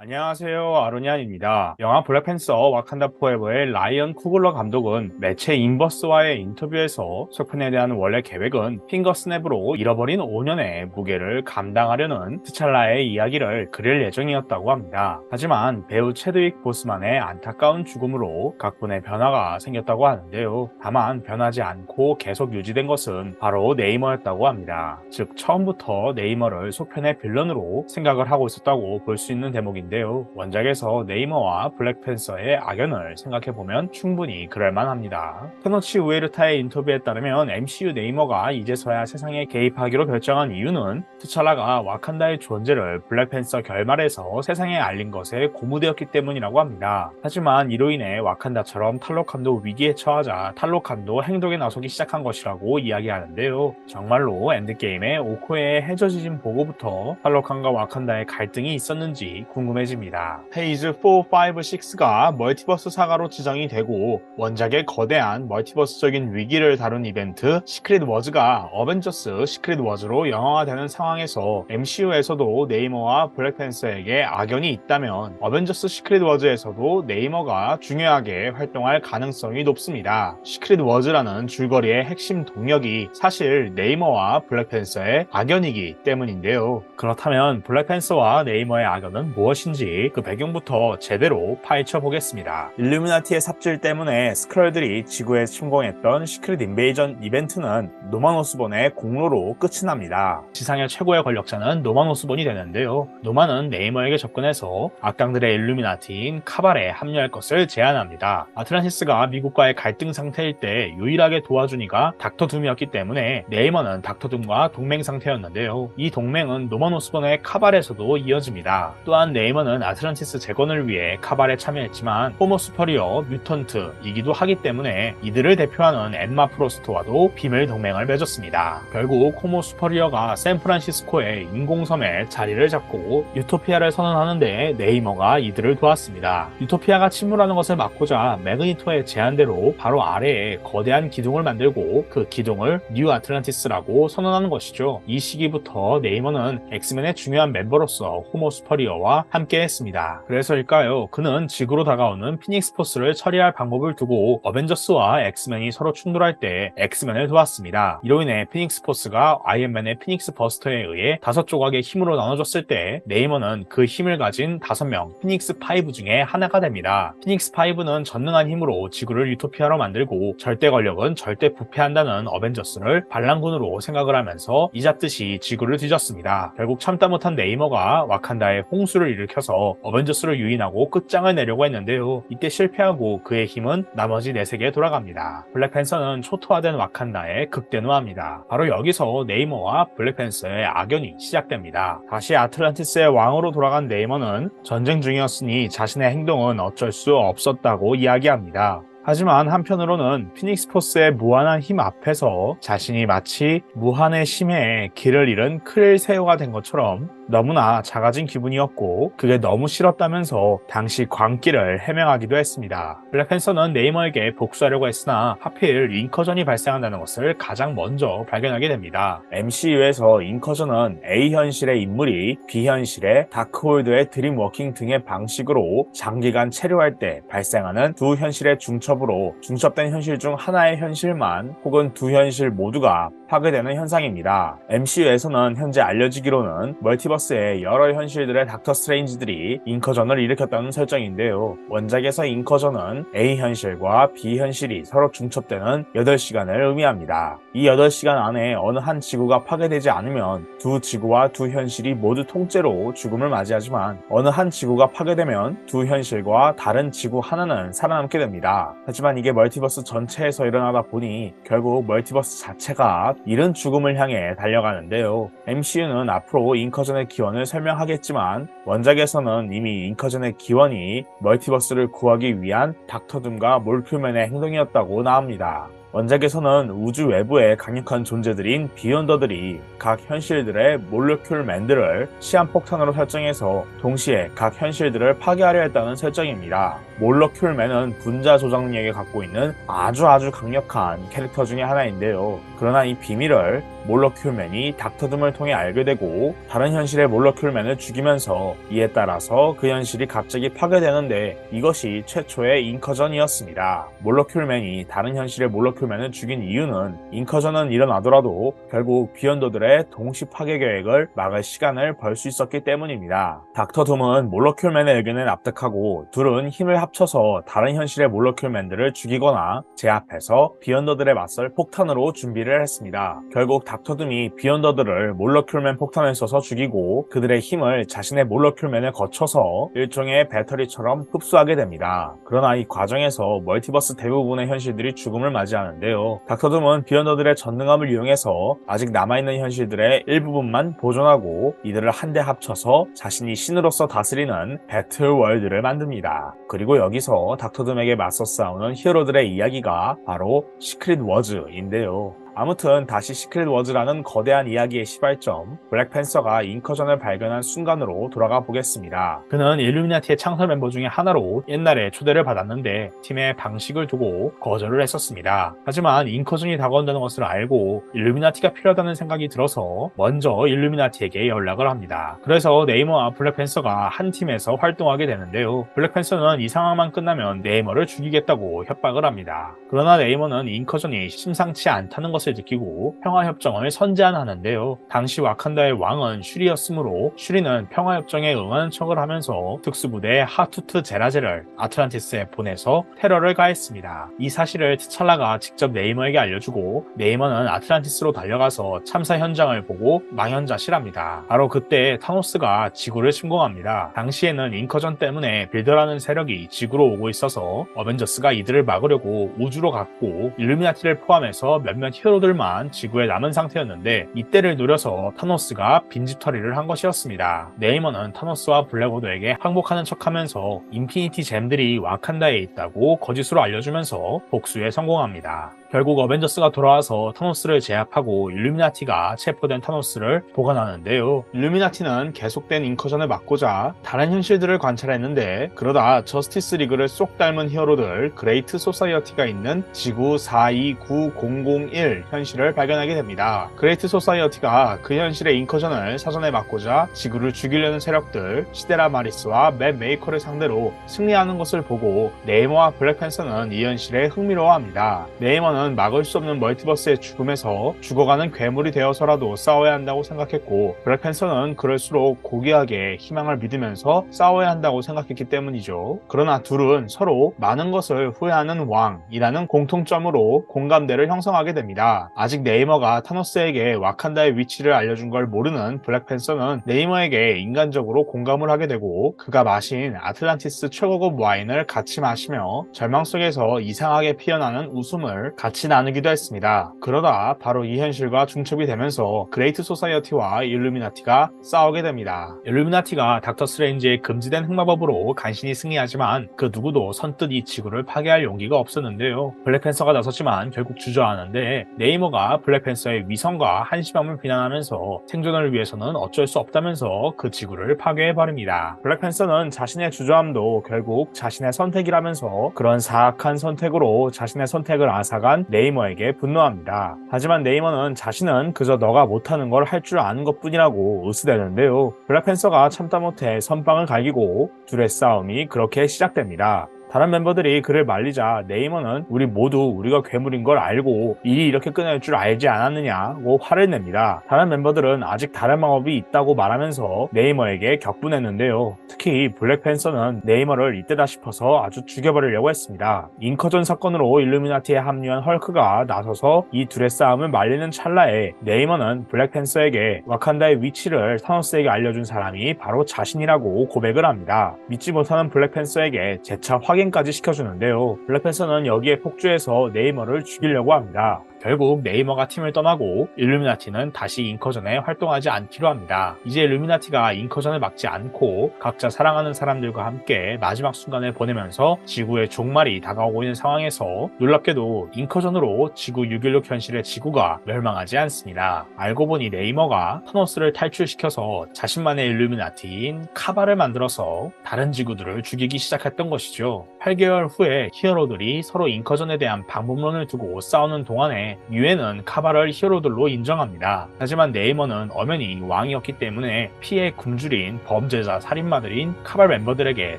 안녕하세요 아로니안입니다. 영화 블랙팬서 와칸다 포에버의 라이언 쿠글러 감독은 매체 인버스와의 인터뷰에서 속편에 대한 원래 계획은 핑거 스냅으로 잃어버린 5년의 무게를 감당하려는 트찰라의 이야기를 그릴 예정이었다고 합니다. 하지만 배우 체드윅 보스만의 안타까운 죽음으로 각본에 변화가 생겼다고 하는데요. 다만 변하지 않고 계속 유지된 것은 바로 네이머였다고 합니다. 즉 처음부터 네이머를 속편의 빌런으로 생각을 하고 있었다고 볼 수 있는 대목인데 요. 원작에서 네이머와 블랙팬서의 악연을 생각해보면 충분히 그럴만합니다. 테너치 우에르타의 인터뷰에 따르면 MCU 네이머가 이제서야 세상에 개입하기로 결정한 이유는 투찰라가 와칸다의 존재를 블랙팬서 결말에서 세상에 알린 것에 고무되었기 때문이라고 합니다. 하지만 이로 인해 와칸다처럼 탈로칸도 위기에 처하자 탈로칸도 행동에 나서기 시작한 것이라고 이야기하는데요. 정말로 엔드게임의 오코에의 해저 지진 보고부터 탈로칸과 와칸다의 갈등이 있었는지 궁금해 집니다. 페이즈 4, 5, 6가 멀티버스 사가로 지정이 되고 원작의 거대한 멀티버스적인 위기를 다룬 이벤트 시크릿 워즈가 어벤져스 시크릿 워즈로 영화화되는 상황에서 MCU에서도 네이머와 블랙팬서에게 악연이 있다면 어벤져스 시크릿 워즈에서도 네이머가 중요하게 활동할 가능성이 높습니다. 시크릿 워즈라는 줄거리의 핵심 동력이 사실 네이머와 블랙팬서의 악연이기 때문인데요. 그렇다면 블랙팬서와 네이머의 악연은 무엇인 지 그 배경부터 제대로 파헤쳐 보겠습니다. 일루미나티의 삽질 때문에 스크럴들이 지구에 침공했던 시크릿 인베이전 이벤트는 노만 오스본의 공로로 끝이 납니다. 지상의 최고의 권력자는 노만 오스본이 되는데요. 노만은 네이머에게 접근해서 악당들의 일루미나티인 카발에 합류할 것을 제안합니다. 아틀란티스가 미국과의 갈등 상태일 때 유일하게 도와준 이가 닥터 둠이었기 때문에 네이머는 닥터 둠과 동맹 상태였는데요. 이 동맹은 노만 오스본의 카발에서도 이어집니다. 또한 네이머 는 아틀란티스 재건을 위해 카발에 참여했지만 호모 스퍼리어 뮤턴트이기도 하기 때문에 이들을 대표하는 엠마 프로스트와도 비밀 동맹을 맺었습니다. 결국 호모 스퍼리어가 샌프란시스코의 인공섬에 자리를 잡고 유토피아를 선언하는데 네이머가 이들을 도왔습니다. 유토피아가 침몰하는 것을 막고자 매그니토의 제안대로 바로 아래에 거대한 기둥을 만들고 그 기둥을 뉴 아틀란티스라고 선언하는 것이죠. 이 시기부터 네이머는 엑스맨의 중요한 멤버로서 호모 스퍼리어와 함께 했습니다. 그래서일까요? 그는 지구로 다가오는 피닉스 포스를 처리할 방법을 두고 어벤져스와 엑스맨이 서로 충돌할 때 엑스맨을 도왔습니다. 이로 인해 피닉스 포스가 아이언맨의 피닉스 버스터에 의해 다섯 조각의 힘으로 나눠졌을 때 네이머는 그 힘을 가진 다섯 명 피닉스 파이브 중에 하나가 됩니다. 피닉스 파이브는 전능한 힘으로 지구를 유토피아로 만들고 절대 권력은 절대 부패한다는 어벤져스를 반란군으로 생각을 하면서 이잡듯이 지구를 뒤졌습니다. 결국 참다 못한 네이머가 와칸다에 홍수를 일으 켜서 어벤져스를 유인하고 끝장을 내려고 했는데요. 이때 실패하고 그의 힘은 나머지 네 세계에 돌아갑니다. 블랙팬서는 초토화된 와칸다에 극대노합니다. 바로 여기서 네이머와 블랙팬서의 악연이 시작됩니다. 다시 아틀란티스의 왕으로 돌아간 네이머는 전쟁 중이었으니 자신의 행동은 어쩔 수 없었다고 이야기합니다. 하지만 한편으로는 피닉스 포스의 무한한 힘 앞에서 자신이 마치 무한의 심해에 길을 잃은 크릴새우가 된 것처럼 너무나 작아진 기분이었고 그게 너무 싫었다면서 당시 광길을 해명하기도 했습니다. 블랙팬서는 네이머에게 복수하려고 했으나 하필 인커전이 발생한다는 것을 가장 먼저 발견하게 됩니다. MCU에서 인커전은 A 현실의 인물이 B 현실의 다크홀드의 드림워킹 등의 방식으로 장기간 체류할 때 발생하는 두 현실의 중첩으로 중첩된 현실 중 하나의 현실만 혹은 두 현실 모두가 파괴되는 현상입니다. MCU에서는 현재 알려지기로는 멀티버스 의 여러 현실들의 닥터 스트레인지들이 인커전을 일으켰다는 설정인데요. 원작에서 인커전은 A 현실과 B 현실이 서로 중첩되는 8시간을 의미합니다. 이 8시간 안에 어느 한 지구가 파괴되지 않으면 두 지구와 두 현실이 모두 통째로 죽음을 맞이하지만 어느 한 지구가 파괴되면 두 현실과 다른 지구 하나는 살아남게 됩니다. 하지만 이게 멀티버스 전체에서 일어나다 보니 결국 멀티버스 자체가 이른 죽음을 향해 달려가는데요. MCU는 앞으로 인커전의 기원을 설명하겠지만 원작에서는 이미 인커전의 기원이 멀티버스를 구하기 위한 닥터둠과 몰큐맨의 행동이었다고 나옵니다. 원작에서는 우주 외부의 강력한 존재들인 비욘더들이 각 현실들의 몰레큘맨들을 시한폭탄으로 설정해서 동시에 각 현실들을 파괴하려 했다는 설정입니다. 몰레큘맨은 분자 조작력을 갖고 있는 아주 아주 강력한 캐릭터 중의 하나인데요. 그러나 이 비밀을 몰러큐맨이 닥터둠을 통해 알게 되고 다른 현실의 몰러큐맨을 죽이면서 이에 따라서 그 현실이 갑자기 파괴되는데 이것이 최초의 인커전이었습니다. 몰러큐맨이 다른 현실의 몰러큐맨을 죽인 이유는 인커전은 일어나더라도 결국 비언더들의 동시 파괴 계획을 막을 시간을 벌 수 있었기 때문입니다. 닥터둠은 몰러큐맨의 의견에 납득하고 둘은 힘을 합쳐서 다른 현실의 몰러큐맨들을 죽이거나 제압해서 비언더들에 맞설 폭탄으로 준비를 했습니다. 결국 닥 터둠이 비언더들을 몰러큐맨 폭탄을 써서 죽이고 그들의 힘을 자신의 몰러큐맨을 거쳐서 일종의 배터리처럼 흡수하게 됩니다. 그러나 이 과정에서 멀티버스 대부분의 현실들이 죽음을 맞이하는데요. 닥터둠은 비언더들의 전능함을 이용해서 아직 남아있는 현실들의 일부분만 보존하고 이들을 한데 합쳐서 자신이 신으로서 다스리는 배틀 월드를 만듭니다. 그리고 여기서 닥터둠에게 맞서 싸우는 히어로들의 이야기가 바로 시크릿 워즈인데요. 아무튼 다시 시크릿 워즈라는 거대한 이야기의 시발점 블랙팬서가 인커전을 발견한 순간으로 돌아가 보겠습니다. 그는 일루미나티의 창설 멤버 중에 하나로 옛날에 초대를 받았는데 팀의 방식을 두고 거절을 했었습니다. 하지만 인커전이 다가온다는 것을 알고 일루미나티가 필요하다는 생각이 들어서 먼저 일루미나티에게 연락을 합니다. 그래서 네이머와 블랙팬서가 한 팀에서 활동하게 되는데요. 블랙팬서는 이 상황만 끝나면 네이머를 죽이겠다고 협박을 합니다. 그러나 네이머는 인커전이 심상치 않다는 것을 느끼고 평화협정을 선제안하는데요. 당시 와칸다의 왕은 슈리였으므로 슈리는 평화협정에 응하는 척을 하면서 특수부대 하투트 제라제를 아틀란티스에 보내서 테러를 가했습니다. 이 사실을 트찰라가 직접 네이머에게 알려주고 네이머는 아틀란티스로 달려가서 참사 현장을 보고 망연자실합니다. 바로 그때 타노스가 지구를 침공합니다. 당시에는 인커전 때문에 빌더라는 세력이 지구로 오고 있어서 어벤져스가 이들을 막으려고 우주로 갔고 일루미나티를 포함해서 몇몇 히어로 들만 지구에 남은 상태였는데 이때를 노려서 타노스가 빈집털이를 한 것이었습니다. 네이머는 타노스와 블랙오더에게 항복하는 척하면서 인피니티 잼들이 와칸다에 있다고 거짓으로 알려주면서 복수에 성공합니다. 결국 어벤져스가 돌아와서 타노스를 제압하고 일루미나티가 체포된 타노스를 보관하는데요. 일루미나티는 계속된 인커전을 막고자 다른 현실들을 관찰했는데 그러다 저스티스 리그를 쏙 닮은 히어로들 그레이트 소사이어티가 있는 지구 429001 현실을 발견하게 됩니다. 그레이트 소사이어티가 그 현실의 인커전을 사전에 막고자 지구를 죽이려는 세력들 시데라 마리스와 맵 메이커를 상대로 승리하는 것을 보고 네이머와 블랙팬서는 이 현실에 흥미로워합니다. 네이머는 막을 수 없는 멀티버스의 죽음에서 죽어가는 괴물이 되어서라도 싸워야 한다고 생각했고 블랙팬서는 그럴수록 고귀하게 희망을 믿으면서 싸워야 한다고 생각했기 때문이죠. 그러나 둘은 서로 많은 것을 후회하는 왕이라는 공통점으로 공감대를 형성하게 됩니다. 아직 네이머가 타노스에게 와칸다의 위치를 알려준 걸 모르는 블랙팬서는 네이머에게 인간적으로 공감을 하게 되고 그가 마신 아틀란티스 최고급 와인을 같이 마시며 절망 속에서 이상하게 피어나는 웃음을 같이 나누기도 했습니다. 그러다 바로 이 현실과 중첩이 되면서 그레이트 소사이어티와 일루미나티가 싸우게 됩니다. 일루미나티가 닥터 스트레인지의 금지된 흑마법으로 간신히 승리하지만 그 누구도 선뜻 이 지구를 파괴할 용기가 없었는데요. 블랙팬서가 나섰지만 결국 주저하는데 네이머가 블랙팬서의 위성과 한심함을 비난하면서 생존을 위해서는 어쩔 수 없다면서 그 지구를 파괴해버립니다. 블랙팬서는 자신의 주저함도 결국 자신의 선택이라면서 그런 사악한 선택으로 자신의 선택을 앗아간 네이머에게 분노합니다. 하지만 네이머는 자신은 그저 너가 못하는 걸 할 줄 아는 것 뿐이라고 으스대는데요. 블랙팬서가 참다 못해 선빵을 갈기고 둘의 싸움이 그렇게 시작됩니다. 다른 멤버들이 그를 말리자 네이머는 우리 모두 우리가 괴물인 걸 알고 일이 이렇게 끝날 줄 알지 않았느냐고 화를 냅니다. 다른 멤버들은 아직 다른 방법이 있다고 말하면서 네이머에게 격분했는데요. 특히 블랙팬서는 네이머를 이때다 싶어서 아주 죽여버리려고 했습니다. 인커전 사건으로 일루미나티에 합류한 헐크가 나서서 이 둘의 싸움을 말리는 찰나에 네이머는 블랙팬서에게 와칸다의 위치를 타노스에게 알려준 사람이 바로 자신이라고 고백을 합니다. 믿지 못하는 블랙팬서에게 재차 확인 확인까지 시켜주는데요. 블랙팬서는 여기에 폭주해서 네이머를 죽이려고 합니다. 결국 네이머가 팀을 떠나고 일루미나티는 다시 인커전에 활동하지 않기로 합니다. 이제 일루미나티가 인커전을 막지 않고 각자 사랑하는 사람들과 함께 마지막 순간을 보내면서 지구의 종말이 다가오고 있는 상황에서 놀랍게도 인커전으로 지구 616 현실의 지구가 멸망하지 않습니다. 알고 보니 네이머가 타노스를 탈출시켜서 자신만의 일루미나티인 카바를 만들어서 다른 지구들을 죽이기 시작했던 것이죠. 8개월 후에 히어로들이 서로 인커전에 대한 방법론을 두고 싸우는 동안에 유엔은 카바를 히어로들로 인정합니다. 하지만 네이머는 엄연히 왕이었기 때문에 피해 굶주린 범죄자 살인마들인 카발 멤버들에게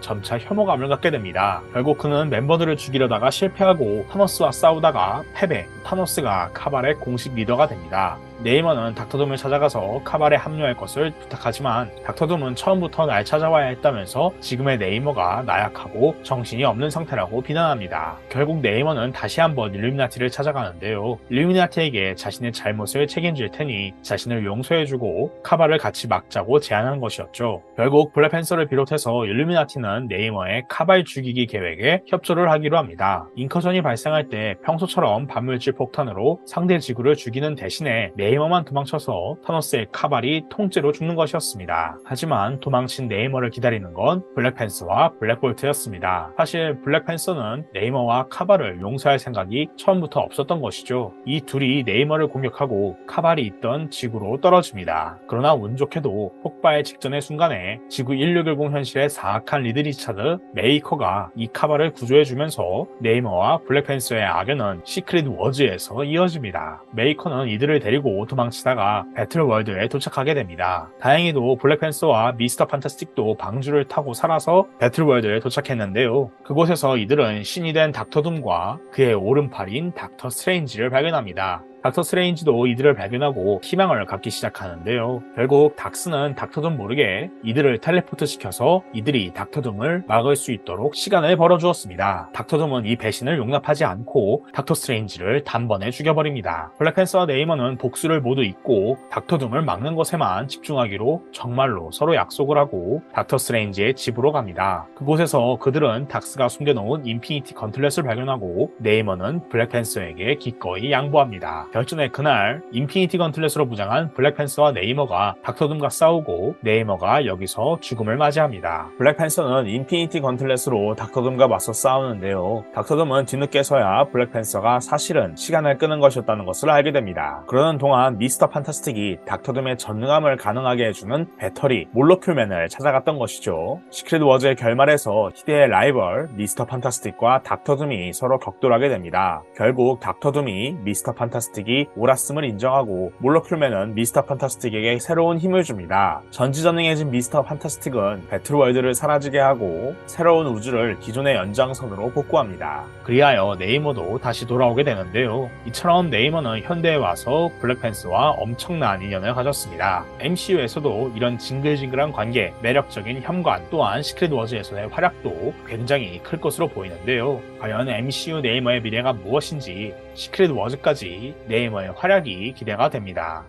점차 혐오감을 갖게 됩니다. 결국 그는 멤버들을 죽이려다가 실패하고 타노스와 싸우다가 패배, 타노스가 카발의 공식 리더가 됩니다. 네이머는 닥터둠을 찾아가서 카발에 합류할 것을 부탁하지만 닥터둠은 처음부터 날 찾아와야 했다면서 지금의 네이머가 나약하고 정신 이 없는 상태라고 비난합니다. 결국 네이머는 다시 한번 일루미나티를 찾아가는데요. 일루미나티에게 자신의 잘못을 책임질 테니 자신을 용서해주고 카발을 같이 막자고 제안한 것이었죠. 결국 블랙팬서를 비롯해서 일루미나티는 네이머의 카발 죽이기 계획에 협조를 하기로 합니다. 인커전이 발생할 때 평소처럼 반물질 폭탄으로 상대 지구를 죽이는 대신에 네이머만 도망쳐서 타노스의 카발이 통째로 죽는 것이었습니다. 하지만 도망친 네이머를 기다리는 건 블랙팬서와 블랙볼트였습니다. 사실 블랙팬서는 네이머와 카발을 용서할 생각이 처음부터 없었던 것이죠. 이 둘이 네이머를 공격하고 카발이 있던 지구로 떨어집니다. 그러나 운 좋게도 폭발 직전의 순간에 지구 1610 현실의 사악한 리드 리차드 메이커가 이 카발을 구조해주면서 네이머와 블랙팬서의 악연은 시크릿 워즈에서 이어집니다. 메이커는 이들을 데리고 도망치다가 배틀월드에 도착하게 됩니다. 다행히도 블랙팬서와 미스터 판타스틱도 방주를 타고 살아서 배틀월드에 도착했는데요. 그곳에서 이들은 신이 된 닥터 둠과 그의 오른팔인 닥터 스트레인지를 발견합니다. 닥터 스트레인지도 이들을 발견하고 희망을 갖기 시작하는데요. 결국 닥스는 닥터둠 모르게 이들을 텔레포트 시켜서 이들이 닥터둠을 막을 수 있도록 시간을 벌어주었습니다. 닥터둠은 이 배신을 용납하지 않고 닥터 스트레인지를 단번에 죽여버립니다. 블랙팬서와 네이머는 복수를 모두 잊고 닥터둠을 막는 것에만 집중하기로 정말로 서로 약속을 하고 닥터 스트레인지의 집으로 갑니다. 그곳에서 그들은 닥스가 숨겨놓은 인피니티 건틀렛을 발견하고 네이머는 블랙팬서에게 기꺼이 양보합니다. 결전의 그날 인피니티 건틀렛으로 무장한 블랙팬서와 네이머가 닥터둠과 싸우고 네이머가 여기서 죽음을 맞이합니다. 블랙팬서는 인피니티 건틀렛으로 닥터둠과 맞서 싸우는데요. 닥터둠은 뒤늦게서야 블랙팬서가 사실은 시간을 끄는 것이었다는 것을 알게 됩니다. 그러는 동안 미스터 판타스틱이 닥터둠의 전능함을 가능하게 해주는 배터리 몰로큐맨을 찾아갔던 것이죠. 시크릿 워즈의 결말에서 희대의 라이벌 미스터 판타스틱과 닥터둠이 서로 격돌하게 됩니다. 결국 닥터둠이 미스터 판타스틱 이 옳았음을 인정하고 몰로클맨은 미스터 판타스틱에게 새로운 힘을 줍니다. 전지전능해진 미스터 판타스틱은 배틀월드를 사라지게 하고 새로운 우주를 기존의 연장선으로 복구합니다. 그리하여 네이머도 다시 돌아오게 되는데요. 이처럼 네이머는 현대에 와서 블랙팬스와 엄청난 인연을 가졌습니다. MCU에서도 이런 징글징글한 관계, 매력적인 현관 또한 시크릿 워즈에서의 활약도 굉장히 클 것으로 보이는데요. 과연 MCU 네이머의 미래가 무엇인지 시크릿 워즈까지 네이머의 활약이 기대가 됩니다.